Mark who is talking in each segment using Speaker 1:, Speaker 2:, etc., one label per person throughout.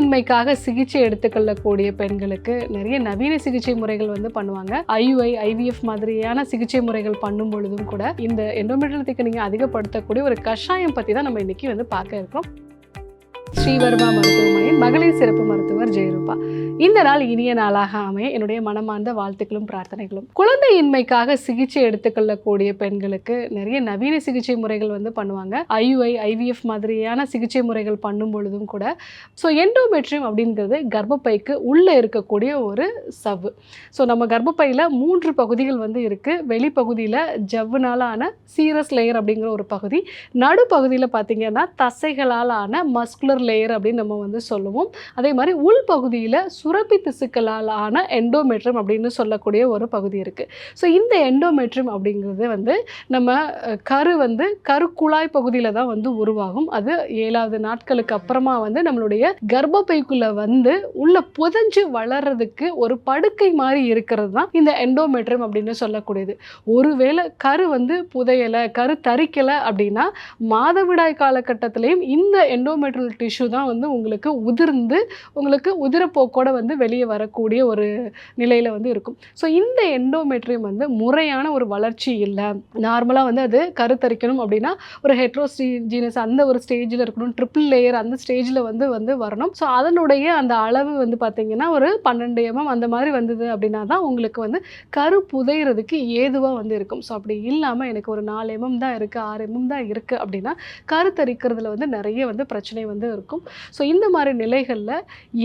Speaker 1: இன்மைக்காக சிகிச்சை எடுத்துக்கொள்ளக்கூடிய பெண்களுக்கு நிறைய நவீன சிகிச்சை முறைகள் வந்து பண்ணுவாங்க. ஐயுஐ ஐவிஎஃப் மாதிரியான சிகிச்சை முறைகள் பண்ணும் பொழுதும் கூட இந்த எண்டோமெட்ரியல் திக்கனிங்கை அதிகப்படுத்தக்கூடிய ஒரு கஷாயம் பற்றி தான் நம்ம இன்னைக்கு வந்து பார்க்க இருக்கோம் ஸ்ரீவர்மா மருத்துவமனையின் மகளிர் சிறப்பு மருத்துவர் ஜெயரூபா. இந்த நாள் இனிய நாளாக அமைய என்னுடைய மனமார்ந்த வாழ்த்துக்களும் பிரார்த்தனைகளும். குழந்தையின்மைக்காக சிகிச்சை எடுத்துக்கொள்ளக்கூடிய பெண்களுக்கு நிறைய நவீன சிகிச்சை முறைகள் வந்து பண்ணுவாங்க. ஐயுஐ ஐவிஎஃப் மாதிரியான சிகிச்சை முறைகள் பண்ணும் பொழுதும் கூட ஸோ எண்டோமெட்ரியம் அப்படிங்கிறது கர்ப்பப்பைக்கு உள்ளே இருக்கக்கூடிய ஒரு சவ்வு. ஸோ நம்ம கர்ப்பப்பையில் மூன்று பகுதிகள் வந்து இருக்குது வெளிப்பகுதியில் ஜவ்வுனால ஆன சீரஸ் லேயர் அப்படிங்கிற ஒரு பகுதி. நடுப்பகுதியில் பார்த்தீங்கன்னா தசைகளால் ஆன மஸ்குலர் லேயர் அப்படின்னு நம்ம வந்து சொல்லுவோம். அதே மாதிரி உள்பகுதியில் சுரப்பி திசுக்களால் ஆன எண்டோமெட்ரியம் அப்படின்னு சொல்லக்கூடிய ஒரு பகுதி இருக்குது ஸோ இந்த எண்டோமெட்ரியம் அப்படிங்கிறது வந்து நம்ம கரு வந்து கருக்குழாய் பகுதியில் தான் வந்து உருவாகும். அது ஏழாவது நாட்களுக்கு அப்புறமா வந்து நம்மளுடைய கர்ப்பப்பைக்குள்ளே வந்து உள்ள புதஞ்சு வளர்றதுக்கு ஒரு படுக்கை மாதிரி இருக்கிறது தான் இந்த எண்டோமெட்ரியம் அப்படின்னு சொல்லக்கூடியது. ஒருவேளை கரு வந்து புதையலை கரு தரிக்கலை அப்படின்னா மாதவிடாய் காலகட்டத்திலையும் இந்த எண்டோமெட்ரியல் இஷ்யூ தான் வந்து உங்களுக்கு உதிர்ந்து உங்களுக்கு உதிரப்போக்கோட வந்து வெளியே வரக்கூடிய ஒரு நிலையில் வந்து இருக்கும். ஸோ இந்த எண்டோமெட்ரியம் வந்து முறையான ஒரு வளர்ச்சி இல்லை. நார்மலாக வந்து அது கருத்தரிக்கணும் அப்படின்னா ஒரு ஹெட்ரோஸ்டீஜினஸ் அந்த ஒரு ஸ்டேஜில் இருக்கணும் ட்ரிபிள் லேயர் அந்த ஸ்டேஜில் வந்து வந்து வரணும். ஸோ அதனுடைய அந்த அளவு வந்து பார்த்திங்கன்னா ஒரு பன்னெண்டு எம்எம் அந்த மாதிரி வந்தது அப்படின்னா தான் உங்களுக்கு வந்து கரு புதையிறதுக்கு ஏதுவாக வந்து இருக்கும். ஸோ அப்படி இல்லாமல் எனக்கு ஒரு நாலு எம்எம் தான் இருக்குது ஆறு எம்எம் தான் இருக்குது அப்படின்னா கருத்தரிக்கிறதுல வந்து நிறைய வந்து பிரச்சனை வந்து இருக்கும். ஸோ இந்த மாதிரி நிலைகளில்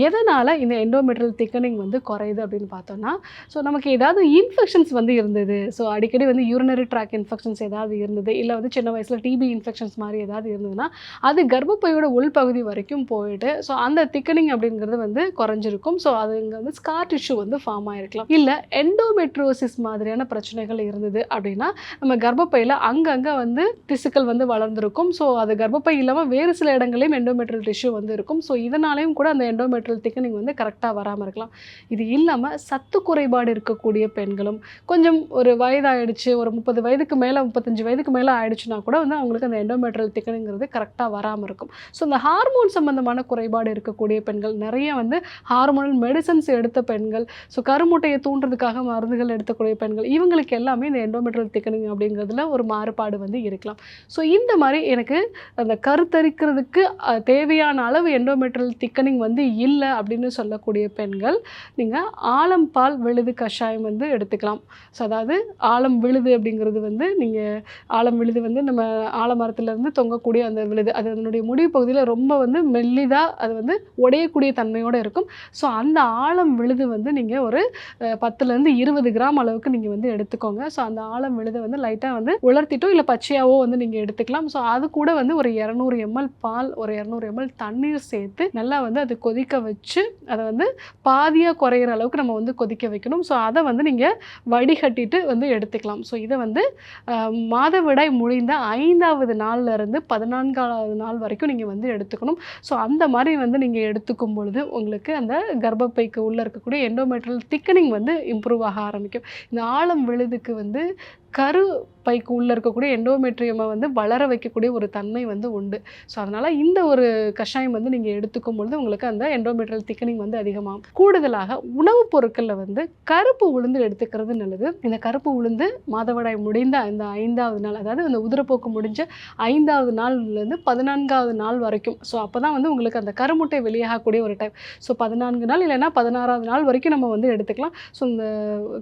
Speaker 1: எதனால் இந்த எண்டோமெட்ரல் திக்கனிங் வந்து குறையுது அப்படின்னு பார்த்தோம்னா ஸோ நமக்கு ஏதாவது இன்ஃபெக்ஷன்ஸ் வந்து இருந்தது. ஸோ அடிக்கடி வந்து யூரினரி ட்ராக் இன்ஃபெக்ஷன்ஸ் ஏதாவது இருந்தது. இல்லை வந்து சின்ன வயசில் டிபி இன்ஃபெக்ஷன்ஸ் மாதிரி ஏதாவது இருந்ததுன்னா அது கர்ப்பப்பையோட உள்பகுதி வரைக்கும் போயிட்டு ஸோ அந்த திக்கனிங் அப்படிங்கிறது வந்து குறைஞ்சிருக்கும். ஸோ அது இங்கே வந்து ஸ்கார் டிஷ்யூ வந்து ஃபார்ம் ஆகிருக்கலாம் இல்லை எண்டோமெட்ரோசிஸ் மாதிரியான பிரச்சனைகள் இருந்தது அப்படின்னா நம்ம கர்ப்பப்பையில் அங்கங்கே வந்து திசுக்கள் வந்து வளர்ந்துருக்கும். ஸோ அது கர்ப்பப்பை இல்லாமல் வேறு சில இடங்களையும் டிஷ்யூ வந்து இருக்கும். ஸோ இதனாலையும் கூட அந்த எண்டோமெட்ரியல் திக்கனிங் வந்து கரெக்டாக வராமல் இருக்கலாம். இது இல்லாமல் சத்து குறைபாடு இருக்கக்கூடிய பெண்களும் கொஞ்சம் ஒரு வயதாயிடுச்சு ஒரு முப்பது வயதுக்கு மேலே முப்பத்தஞ்சு வயதுக்கு மேலே ஆயிடுச்சுன்னா கூட வந்து அவங்களுக்கு அந்த எண்டோமெட்ரியல் திக்கனுங்கிறது கரெக்டாக வராமல் இருக்கும். ஸோ இந்த ஹார்மோன் சம்மந்தமான குறைபாடு இருக்கக்கூடிய பெண்கள் நிறைய வந்து ஹார்மோனல் மெடிசன்ஸ் எடுத்த பெண்கள் ஸோ கருமுட்டையை தூண்டுறதுக்காக மருந்துகள் எடுத்தக்கூடிய பெண்கள் இவங்களுக்கு எல்லாமே இந்த எண்டோமெட்ரியல் திக்கனிங் அப்படிங்கிறதுல ஒரு மாறுபாடு வந்து இருக்கலாம். ஸோ இந்த மாதிரி எனக்கு அந்த கருத்தரிக்கிறதுக்கு தேவை தேவையான அளவு எண்டோமெட்ரல் திக்கனிங் வந்து இல்லை அப்படின்னு சொல்லக்கூடிய பெண்கள் நீங்கள் ஆலம் பால் விழுது கஷாயம் வந்து எடுத்துக்கலாம். ஸோ அதாவது ஆலம் விழுது அப்படிங்கிறது வந்து நீங்கள் ஆலம் விழுது வந்து நம்ம ஆலமரத்துலேருந்து தொங்கக்கூடிய அந்த விழுது அது அதனுடைய முடிவு பகுதியில் ரொம்ப வந்து மெல்லிதாக அது வந்து உடையக்கூடிய தன்மையோடு இருக்கும். ஸோ அந்த ஆழம் விழுது வந்து நீங்கள் ஒரு பத்துலேருந்து இருபது கிராம் அளவுக்கு நீங்கள் வந்து எடுத்துக்கோங்க. ஸோ அந்த ஆழம் விழுதை வந்து லைட்டாக வந்து உலர்த்திட்டோ இல்லை பச்சையாவோ வந்து நீங்கள் எடுத்துக்கலாம். ஸோ அது கூட வந்து ஒரு இரநூறு எம்எல் பால் ஒரு இரநூறு எம்எல் தண்ணீர் சேர்த்து நல்லா வந்து அது கொதிக்க வச்சு அதை வந்து பாதியாக குறையிற அளவுக்கு நம்ம வந்து கொதிக்க வைக்கணும். ஸோ அதை வந்து நீங்கள் வடிகட்டிட்டு வந்து எடுத்துக்கலாம். ஸோ இதை வந்து மாதவிடாய் முடிந்த ஐந்தாவது நாள்ல இருந்து பதினான்காவது நாள் வரைக்கும் நீங்கள் வந்து எடுத்துக்கணும். ஸோ அந்த மாதிரி வந்து நீங்கள் எடுத்துக்கும் பொழுது உங்களுக்கு அந்த கர்ப்பப்பைக்கு உள்ளே இருக்கக்கூடிய எண்டோமெட்ரல் திக்கனிங் வந்து இம்ப்ரூவ் ஆக ஆரம்பிக்கும். இந்த ஆழம் விழுதுக்கு வந்து கரு பைக்கு உள்ளே இருக்கக்கூடிய எண்டோமெட்ரியமை வந்து வளர வைக்கக்கூடிய ஒரு தன்மை வந்து உண்டு. ஸோ அதனால் இந்த ஒரு கஷாயம் வந்து நீங்கள் எடுத்துக்கும் பொழுது உங்களுக்கு அந்த எண்டோமெட்ரியல் திக்கனிங் வந்து அதிகமாகும். கூடுதலாக உணவுப் பொருட்களில் வந்து கருப்பு உளுந்து எடுத்துக்கிறது நல்லது. இந்த கருப்பு உளுந்து மாதவிடாய் முடிந்த இந்த ஐந்தாவது நாள் அதாவது அந்த உதிரப்போக்கு முடிஞ்ச ஐந்தாவது நாள்லேருந்து பதினான்காவது நாள் வரைக்கும். ஸோ அப்போ தான் வந்து உங்களுக்கு அந்த கருமுட்டை வெளியாகக்கூடிய ஒரு டைம் ஸோ பதினான்கு நாள் இல்லைன்னா பதினாறாவது நாள் வரைக்கும் நம்ம வந்து எடுத்துக்கலாம். ஸோ இந்த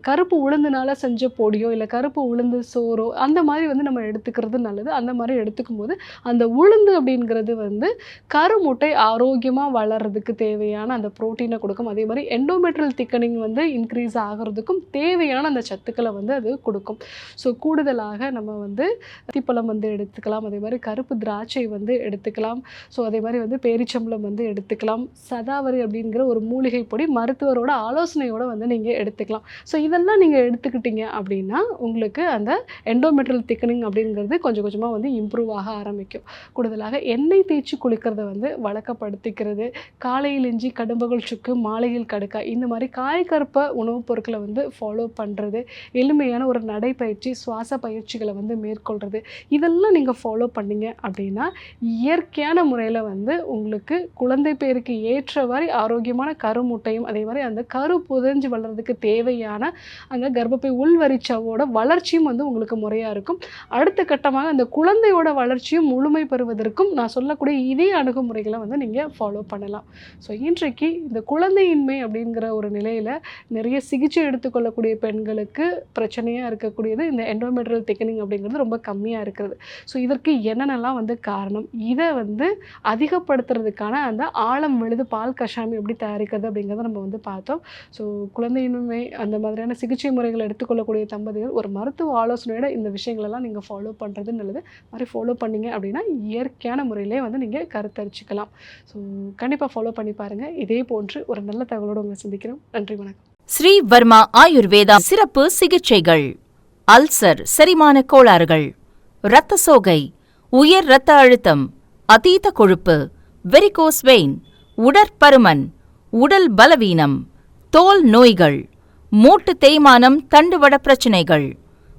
Speaker 1: கருப்பு உளுந்துனால செஞ்ச பொடியோ இல்லை கருப்பு உளுந்து சோறோ அந்த மாதிரி வந்து நம்ம எடுத்துக்கிறது நல்லது. அந்த மாதிரி எடுத்துக்கும் போது அந்த உளுந்து அப்படிங்கிறது வந்து கருமுட்டை ஆரோக்கியமாக வளர்றதுக்கு தேவையான அந்த புரோட்டீனை கொடுக்கும். அதே மாதிரி எண்டோமெட்ரல் திக்கனிங் வந்து இன்க்ரீஸ் ஆகிறதுக்கும் தேவையான அந்த சத்துக்களை வந்து அது கொடுக்கும். ஸோ கூடுதலாக நம்ம வந்து அத்திப்பழம் வந்து எடுத்துக்கலாம். அதே மாதிரி கருப்பு திராட்சை வந்து எடுத்துக்கலாம். ஸோ அதே மாதிரி வந்து பேரிச்சம்பளம் வந்து எடுத்துக்கலாம். சதாவரி அப்படிங்கிற ஒரு மூலிகை பொடி மருத்துவரோட ஆலோசனையோடு வந்து நீங்கள் எடுத்துக்கலாம். ஸோ இதெல்லாம் நீங்கள் எடுத்துக்கிட்டீங்க அப்படின்னா உங்களுக்கு அந்த எண்டோமெட்ரல் திக்கனிங் அப்படிங்கிறது கொஞ்சம் கொஞ்சமாக வந்து இம்ப்ரூவ் ஆக ஆரம்பிக்கும். கூடுதலாக எண்ணெய் தேய்ச்சி குளிக்கிறத வந்து வழக்கப்படுத்திக்கிறது. காலையில் இஞ்சி கடும்புகள் சுக்கு மாலையில் கடுக்காய் இந்த மாதிரி காய்கற்ப உணவுப் பொருட்களை வந்து ஃபாலோ பண்ணுறது எளிமையான ஒரு நடைப்பயிற்சி சுவாச பயிற்சிகளை வந்து மேற்கொள்கிறது இதெல்லாம் நீங்கள் ஃபாலோ பண்ணீங்க அப்படின்னா இயற்கையான முறையில் வந்து உங்களுக்கு குழந்தை பேருக்கு ஏற்றவாறு ஆரோக்கியமான கருமுட்டையும் அதே மாதிரி அந்த கரு புதைஞ்சு வளர்றதுக்கு தேவையான அந்த கர்ப்பப்பை உள்வரிச்சாவோட வளர்ச்சியும் வந்து உங்களுக்கு முறையாக இருக்கும். அடுத்த கட்டமாக அந்த குழந்தையோட வளர்ச்சியும் முழுமை பெறுவதற்கும் நான் சொல்லக்கூடிய இதே அணுகுமுறைகளை வந்து நீங்கள் ஃபாலோ பண்ணலாம். ஸோ இன்றைக்கு இந்த குழந்தையின்மை அப்படிங்கிற ஒரு நிலையில் நிறைய சிகிச்சை எடுத்துக்கொள்ளக்கூடிய பெண்களுக்கு பிரச்சனையாக இருக்கக்கூடியது இந்த எண்டோமெட்ரியல் திக்கனிங் அப்படிங்கிறது ரொம்ப கம்மியாக இருக்கிறது. ஸோ இதற்கு என்னென்னலாம் வந்து காரணம்? இதை வந்து அதிகப்படுத்துறதுக்கான அந்த ஆழம் விழுது பால் கஷாயம் எப்படி தயாரிக்கிறது அப்படிங்கிறத நம்ம வந்து பார்த்தோம். ஸோ குழந்தையின்மை அந்த மாதிரியான சிகிச்சை முறைகள் எடுத்துக்கொள்ளக்கூடிய தம்பதிகள் ஒரு மருத்துவ ஆலோசனையோட இந்த விஷயங்களெல்லாம் நீங்கள் ஃபாலோ பண்ணுறது நல்லது. மாதிரி ஃபாலோ பண்ணிங்க அப்படின்னா இயற்கையான முறையிலே வந்து நீங்கள் கருத்தரிச்சிக்கலாம். ஸோ கண்டிப்பாக ஃபாலோ பண்ணி பாருங்கள் இதே போன்று ஒரு நல்ல தகவலோடு உங்களை சந்திக்கிறோம். நன்றி வணக்கம்.
Speaker 2: ஸ்ரீ வர்மா ஆயுர்வேதா சிறப்பு சிகிச்சைகள். அல்சர் செரிமான கோளாறுகள். இரத்த சோகை உயர் இரத்த அழுத்தம் அதீத கொழுப்பு வெரிகோஸ் வெயின் உடற்பருமன் உடல் பலவீனம் தோல் நோய்கள் மூட்டு தேய்மானம் தண்டுவட பிரச்சினைகள்.